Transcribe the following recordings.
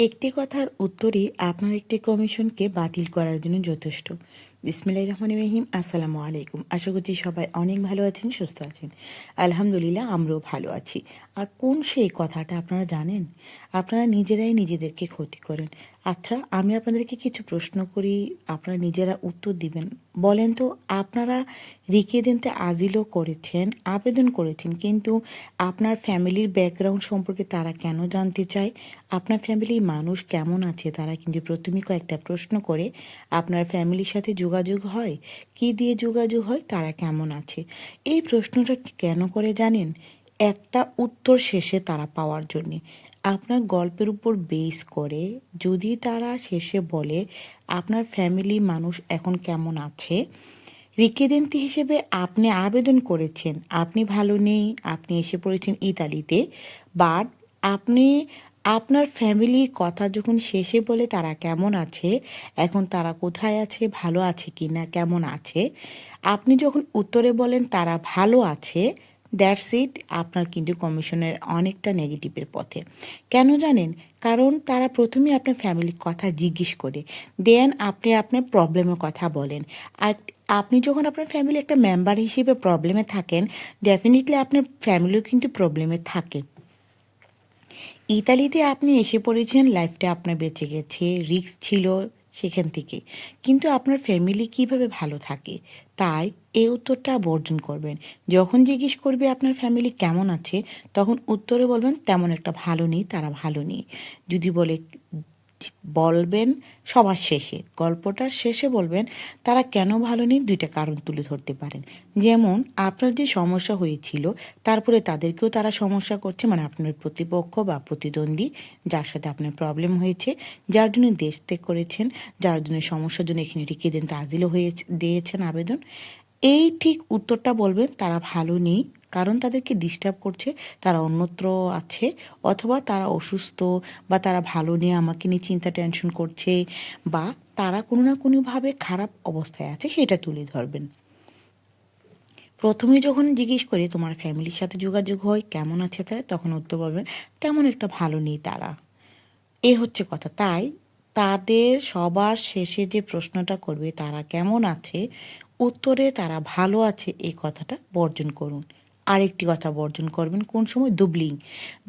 একটি কথার উত্তরই আপনার একটি কমিশনকে বাতিল করার জন্য যথেষ্ট। বিসমিল্লাহ রহমান রহিম। আসসালামু আলাইকুম আশা করছি সবাই অনেক ভালো আছেন, সুস্থ আছেন। আলহামদুলিল্লাহ, আমরাও ভালো আছি। আর কোন সেই কথাটা আপনারা জানেন? আপনারা নিজেরাই নিজেদেরকে ক্ষতি করেন। আচ্ছা আমি আপনাদেরকে কিছু প্রশ্ন করি, আপনারা নিজেরা উত্তর দিবেন। বলেন তো, আপনারা রিকেদেনতে আজিলও করেছেন, আবেদন করেছেন, কিন্তু আপনার ফ্যামিলির ব্যাকগ্রাউন্ড সম্পর্কে তারা কেন জানতে চায়? আপনার ফ্যামিলির মানুষ কেমন আছে? তারা কিন্তু প্রথমেই কয়েকটা প্রশ্ন করে। আপনার ফ্যামিলির সাথে যোগাযোগ হয়? কি দিয়ে যোগাযোগ হয়? তারা কেমন আছে? এই প্রশ্নটা কেন করে জানেন? একটা উত্তর শেষে তারা পাওয়ার জন্যে। আপনার গল্পের উপর বেস করে যদি তারা শেষে বলে, আপনার ফ্যামিলি মানুষ এখন কেমন আছে? রিকেদেন্তি হিসেবে আপনি আবেদন করেছেন, আপনি ভালো নেই, আপনি এসে পড়েছেন ইতালিতে বাট আপনি আপনার ফ্যামিলির কথা যখন শেষে বলে তারা কেমন আছে, এখন তারা কোথায় আছে, ভালো আছে কি না কেমন আছে, আপনি যখন উত্তরে বলেন তারা ভালো আছে দ্যাটস ইট আপনার কিন্তু কমিশনের অনেকটা নেগেটিভের পথে। কেন জানেন? কারণ তারা প্রথমে আপনার ফ্যামিলির কথা জিজ্ঞেস করে। দেন আপনি আপনার প্রবলেমের কথা বলেন। আর আপনি যখন আপনার ফ্যামিলি একটা মেম্বার হিসেবে প্রবলেমে থাকেন ডেফিনেটলি আপনার ফ্যামিলিও কিন্তু প্রবলেমে থাকে। ইতালিতে আপনি এসে পড়েছেন লাইফটা আপনার বেঁচে গেছে রিক্স ছিল সেখান থেকে। কিন্তু আপনার ফ্যামিলি কীভাবে ভালো থাকে, তাই এই উত্তরটা বর্জন করবেন। যখন জিজ্ঞেস করবে আপনার ফ্যামিলি কেমন আছে, তখন উত্তরে বলবেন, তেমন একটা ভালো নেই, তারা ভালো নেই। যদি বলে বলবেন সবার শেষে, গল্পটার শেষে বলবেন, তারা কেন ভালো নেই দুইটা কারণ তুলে ধরতে পারেন। যেমন, আপনার যে সমস্যা হয়েছিল, তারপরে তাদেরকেও তারা সমস্যা করছে মানে আপনার প্রতিপক্ষ বা প্রতিদ্বন্দ্বী, যার সাথে আপনার প্রবলেম হয়েছে, যার জন্য দেশ ত্যাগ করেছেন, যার জন্য সমস্যার জন্য এখানে রেখে দেন, তাজিলও হয়ে দিয়েছেন আবেদন। এই ঠিক উত্তরটা বলবেন, তারা ভালো নেই কারণ তাদেরকে ডিস্টার্ব করছে, তারা অন্যত্র আছে অথবা তারা অসুস্থ বা তারা ভালো নিয়ে আমাকে নিয়ে চিন্তা টেনশন করছে বা তারা কোনো না কোনোভাবে খারাপ অবস্থায় আছে সেটা তুলে ধরবেন। প্রথমে যখন জিজ্ঞেস করি, তোমার ফ্যামিলির সাথে যোগাযোগ হয়? কেমন আছে তারা? তখন উত্তর বলবেন, তেমন একটা ভালো নেই তারা। এ হচ্ছে কথা। তাই তাদের সবার শেষে যে প্রশ্নটা করবে, তারা কেমন আছে? উত্তরে, তারা ভালো আছে, এই কথাটা বর্জন করুন। আরেকটি কথা বর্জন করবেন, কোন সময়? দুবলিং।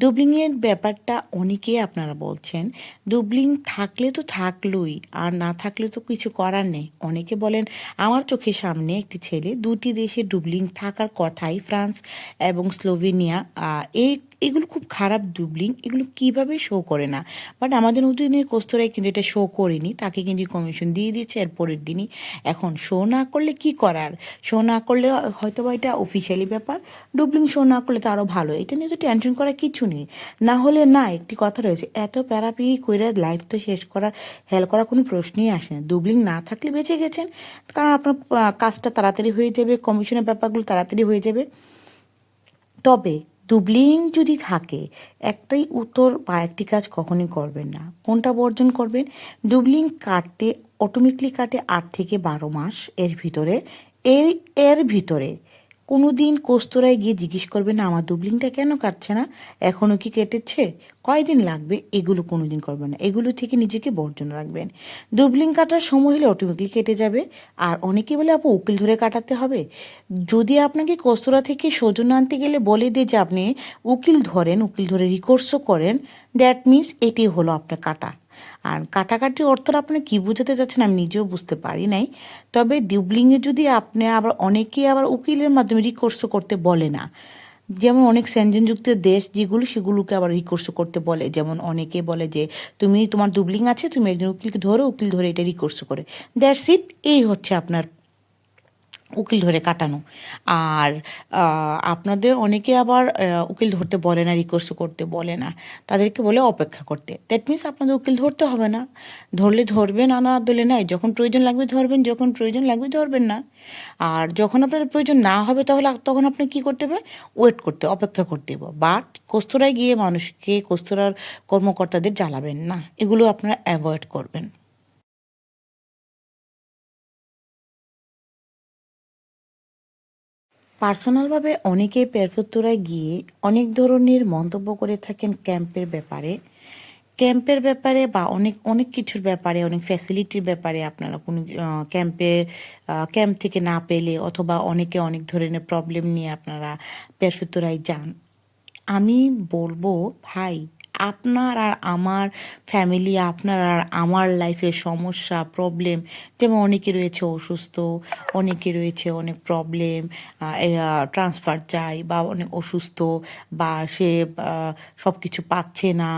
দুবলিংয়ের ব্যাপারটা অনেকেই আপনারা বলছেন, দুবলিং থাকলে তো থাকলোই, আর না থাকলে তো কিছু করার নেই। অনেকে বলেন, আমার চোখের সামনে একটি ছেলে, দুটি দেশে ডুবলিং থাকার কথাই ফ্রান্স এবং স্লোভেনিয়া এই এগুলো খুব খারাপ ডুবলিং এগুলো কীভাবে শো করে না? বাট আমাদের নতুনের কোস্তরাই কিন্তু এটা শো করেনি, তাকে কিন্তু কমিশন দিয়ে দিয়েছে, এর পরের দিনই। এখন শো না করলে কি করার? শো না করলে হয়তো বা এটা অফিসিয়ালি ব্যাপার ডুবলিং শো না করলে তো আরও ভালো। এটা নিয়ে তো টেনশন করার কিছু নেই। না হলে না, একটি কথা রয়েছে, এত প্যারাপিড়ি করে লাইফ তো শেষ করার হেল করার কোনো প্রশ্নই আসে না। ডুবলিং না থাকলে বেঁচে গেছেন, কারণ আপনার কাজটা তাড়াতাড়ি হয়ে যাবে কমিশনের ব্যাপারগুলো তাড়াতাড়ি হয়ে যাবে। তবে দুবলিং যদি থাকে, একটাই উত্তর বা একটি কাজ কখনই করবেন না। কোনটা বর্জন করবেন? দুবলিং কাটতে অটোমেটিকলি কাটে আট থেকে বারো মাস এর ভিতরে। এর এর ভিতরে কোনো দিন কোস্তরায় গিয়ে জিজ্ঞেস করবে, না, আমার দুবলিংটা কেন কাটছে না? এখনও কি কেটেছে? কয়দিন লাগবে? এগুলো কোনো দিন করবেন না। এগুলো থেকে নিজেকে বর্জন রাখবেন। দুবলিং কাটার সময় হলে অটোমেটিকলি কেটে যাবে। আর অনেকে বলে, আপু, উকিল ধরে কাটাতে হবে। যদি আপনাকে কোস্তরা থেকে সজন আনতে গেলে বলে দিয়ে যে, আপনি উকিল ধরেন, উকিল ধরে রিকোর্সও করেন দ্যাট মিন্স এটি হলো আপনার কাটা। আর কাটাকাটির অর্থটা আপনি কী বুঝাতে চাচ্ছেন আমি নিজেও বুঝতে পারি নাই। তবে দিবলিংয়ে যদি আপনি আবার অনেকেই আবার উকিলের মাধ্যমে রিকোর্সও করতে বলে না, যেমন অনেক স্যানজনযুক্ত দেশ যেগুলো সেগুলোকে আবার রিকোর্স করতে বলে, যেমন অনেকে বলে যে, তুমি তোমার দুবলিং আছে, তুমি একজন উকিলকে ধরো, উকিল ধরে এটা রিকোর্স করে। দ্যাটস ইট এই হচ্ছে আপনার উকিল ধরে কাটানো। আর আপনাদের অনেকে আবার উকিল ধরতে বলে না রিকোর্স করতে বলে না। তাদেরকে বলে অপেক্ষা করতে। দ্যাট মিনস আপনাদের উকিল ধরতে হবে না। ধরলে ধরবেন আনা দলে নাই। যখন প্রয়োজন লাগবে ধরবেন, যখন প্রয়োজন লাগবে ধরবেন না। আর যখন আপনার প্রয়োজন না হবে, তাহলে তখন আপনি কী করতে হবে? ওয়েট করতে, অপেক্ষা করতে হবে। বাট কোস্তরায় গিয়ে মানুষকে কোস্তরার কর্মকর্তাদের জ্বালাবেন না। এগুলো আপনারা অ্যাভয়েড করবেন। পার্সোনালভাবে অনেকে পেরফুত্তরায় গিয়ে অনেক ধরনের মন্তব্য করে থাকেন ক্যাম্পের ব্যাপারে। ক্যাম্পের ব্যাপারে বা অনেক অনেক কিছুর ব্যাপারে, অনেক ফ্যাসিলিটির ব্যাপারে আপনারা কোনো ক্যাম্পে ক্যাম্প থেকে না পেলে অথবা অনেকে অনেক ধরনের প্রবলেম নিয়ে আপনারা পেরফেতুরায় যান। আমি বলব, ভাই আপনার আর আমার ফ্যামিলি আপনার আর আমার লাইফের সমস্যা প্রবলেম যেমন অনেকে রয়েছে অসুস্থ, অনেকে রয়েছে অনেক প্রবলেম ট্রান্সফার চাই বা অনেক অসুস্থ বা সে সব কিছু পাচ্ছে না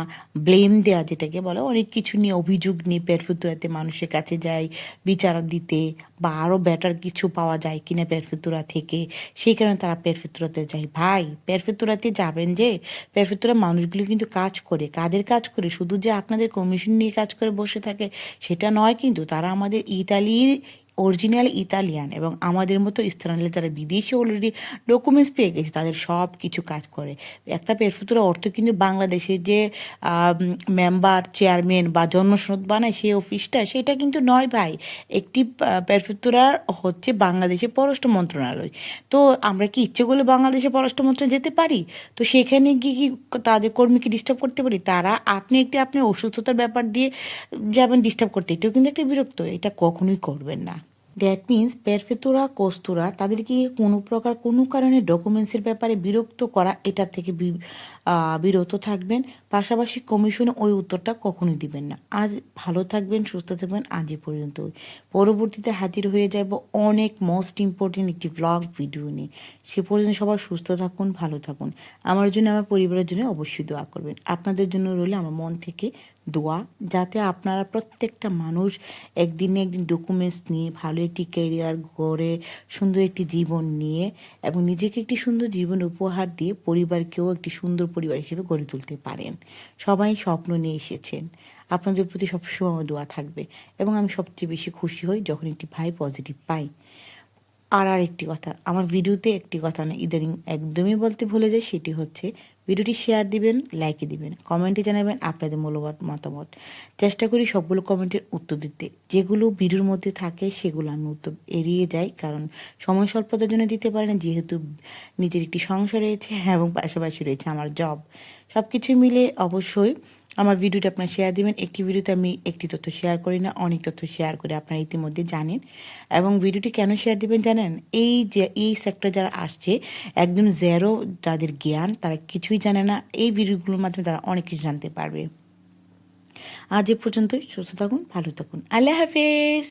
ব্লেম দেওয়া যেটাকে বলে, অনেক কিছু নিয়ে অভিযোগ নিয়ে পেরফুতুরাতে মানুষের কাছে যায়, বিচার দিতে বা আরও বেটার কিছু পাওয়া যায় কিনা পেরফেতুরা থেকে, সেই কারণে তারা পেরফেতুরাতে যায়। ভাই পেরফেতুরাতে যাবেন যে পেরফেতুরা মানুষগুলো কিন্তু কাজ করে কাদের কাজ করে, শুধু যে আপনাদের কমিশন নিয়ে কাজ করে বসে থাকে, সেটা নয় কিন্তু তারা আমাদের ইতালির অরিজিনাল ইতালিয়ান এবং আমাদের মতো স্থানীয় যারা বিদেশে অলরেডি ডকুমেন্টস পেয়ে গেছে, তাদের সব কিছু কাজ করে। একটা পেরফুতুরা অর্থ কিন্তু বাংলাদেশের যে মেম্বার চেয়ারম্যান বা জন্মসনদ বানায় সেই অফিসটা সেটা কিন্তু নয় ভাই। একটি পেরফুতুরার হচ্ছে বাংলাদেশের পররাষ্ট্র মন্ত্রণালয়। তো আমরা কি ইচ্ছে করলে বাংলাদেশে পররাষ্ট্র মন্ত্রণালয় যেতে পারি? তো সেখানে গিয়ে কি তাদের কর্মীকে ডিস্টার্ব করতে পারি? তারা আপনি একটি, আপনি অসুস্থতার ব্যাপার দিয়ে যাবেন ডিস্টার্ব করতে। এটাও কিন্তু একটা বিরক্ত। এটা কখনোই করবেন না। দ্যাট মিন্স পেরফেতুরা কস্তুরা তাদেরকে কোনো প্রকার, কোনো কারণে ডকুমেন্টসের ব্যাপারে বিরক্ত করা, এটা থেকে বিরত থাকবেন। পাশাপাশি কমিশনে ওই উত্তরটা কখনোই দিবেন না। আজ ভালো থাকবেন, সুস্থ থাকবেন, আজ এ পর্যন্তই। পরবর্তীতে হাজির হয়ে যাব অনেক মোস্ট ইম্পর্টেন্ট একটি ব্লগ ভিডিও নিয়ে। সে পর্যন্ত সবাই সুস্থ থাকুন, ভালো থাকুন। আমার জন্য, আমার পরিবারের জন্য অবশ্যই দোয়া করবেন। আপনাদের জন্য রইলে আমার মন থেকে দোয়া, যাতে আপনারা প্রত্যেকটা মানুষ একদিন না একদিন ডকুমেন্টস নিয়ে ভালো একটি ক্যারিয়ার গড়ে, সুন্দর একটি জীবন নিয়ে এবং নিজেকে একটি সুন্দর জীবন উপহার দিয়ে পরিবারকেও একটি সুন্দর পরিবার হিসেবে গড়ে তুলতে পারেন। সবাই স্বপ্ন নিয়ে এসেছেন। আপনাদের প্রতি সবসময় দোয়া থাকবে এবং আমি সবচেয়ে বেশি খুশি হই যখন একটি ভাই পজিটিভ পাই। আর আর একটি কথা, আমার ভিডিওতে একটি কথা না ইদানিং একদমই বলতে ভুলে যাই, সেটি হচ্ছে ভিডিওটি শেয়ার দিবেন লাইকে দিবেন কমেন্টে জানাবেন আপনাদের মূল্যবান মতামত। চেষ্টা করি সবগুলো কমেন্টের উত্তর দিতে। যেগুলো ভিডিওর মধ্যে থাকে, সেগুলো আমি উত্তর এড়িয়ে যাই, কারণ সময় স্বল্পতার জন্য দিতে পারি না, যেহেতু নিজের একটি সংসার রয়েছে এবং পাশাপাশি রয়েছে আমার জব সব কিছু মিলে অবশ্যই আমার ভিডিওটা আপনার শেয়ার দিবেন। একটি ভিডিওতে আমি একটি তথ্য শেয়ার করি না, অনেক তথ্য শেয়ার করে আপনারা ইতিমধ্যে জানেন। এবং ভিডিওটি কেন শেয়ার দিবেন জানেন? এই যে, এই সেক্টর যারা আসছে একদম জেরো যাদের জ্ঞান, তারা কিছুই জানে না। এই ভিডিওগুলোর মাধ্যমে তারা অনেক কিছু জানতে পারবে। আজ এ পর্যন্তই, সুস্থ থাকুন, ভালো থাকুন। আল্লাহ হাফেজ!